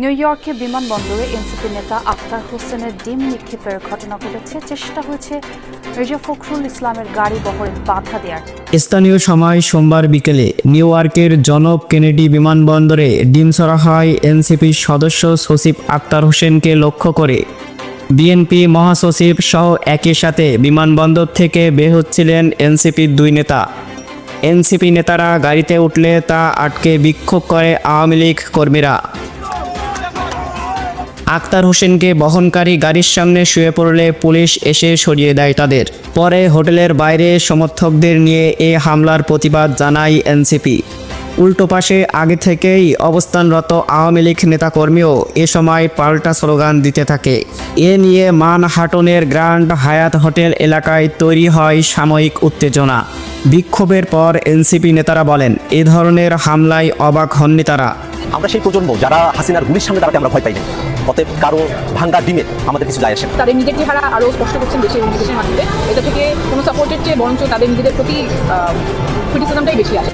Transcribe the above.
New ইয়র্কে বিমানবন্দরে NCP নেতা আখতার হোসেনের ডিম নিক্ষেপের ঘটনা ঘটেছে। চেষ্টা হয়েছে মির্জা ফখরুল ইসলামের গাড়ি বহরে বাধা দেওয়ার স্থানীয় সময় সোমবার বিকেলে নিউ ইয়র্কের জনব কেনেডি বিমানবন্দরে ডিম ছড়া হয় এনসিপির সদস্য সচিব আক্তার হোসেনকে লক্ষ্য করে বিএনপি মহাসচিব সহ একই সাথে বিমানবন্দর থেকে বের হচ্ছিলেন এনসিপির দুই নেতা। এনসিপি নেতারা গাড়িতে উঠলে তা আটকে বিক্ষোভ করে আওয়ামী লীগ কর্মীরা। আক্তার হোসেনকে বহনকারী গাড়ির সামনে শুয়ে পড়লে পুলিশ এসে সরিয়ে দেয় তাদের। পরে হোটেলের বাইরে সমর্থকদের নিয়ে এ হামলার প্রতিবাদ জানায় এনসিপি। উল্টো পাশে আগে থেকেই অবস্থানরত আওয়ামী লীগ নেতাকর্মীও এ সময় পাল্টা স্লোগান দিতে থাকে। এ নিয়ে মানহাটনের গ্র্যান্ড হায়াত হোটেল এলাকায় তৈরি হয় সাময়িক উত্তেজনা। বিক্ষোভের পর এনসিপি নেতারা বলেন, এ ধরনের হামলায় অবাক হননি তারা। আমরা সেই প্রজন্ম যারা হাসিনার গুলির সামনে দাঁড়াতে আমরা ভয় পাই না অতএব কারও ভাঙ্গা ডিমে আমাদের কিছু যায় আসে। তাদের নিজের চেহারা আরও স্পষ্ট করছেন দেশে এবং বিদেশের মাটিতে এটা থেকে কোনো সাপোর্টের চেয়ে বরঞ্চ তাদের নিজেদের প্রতি ক্রিটিসিজমটাই বেশি আসে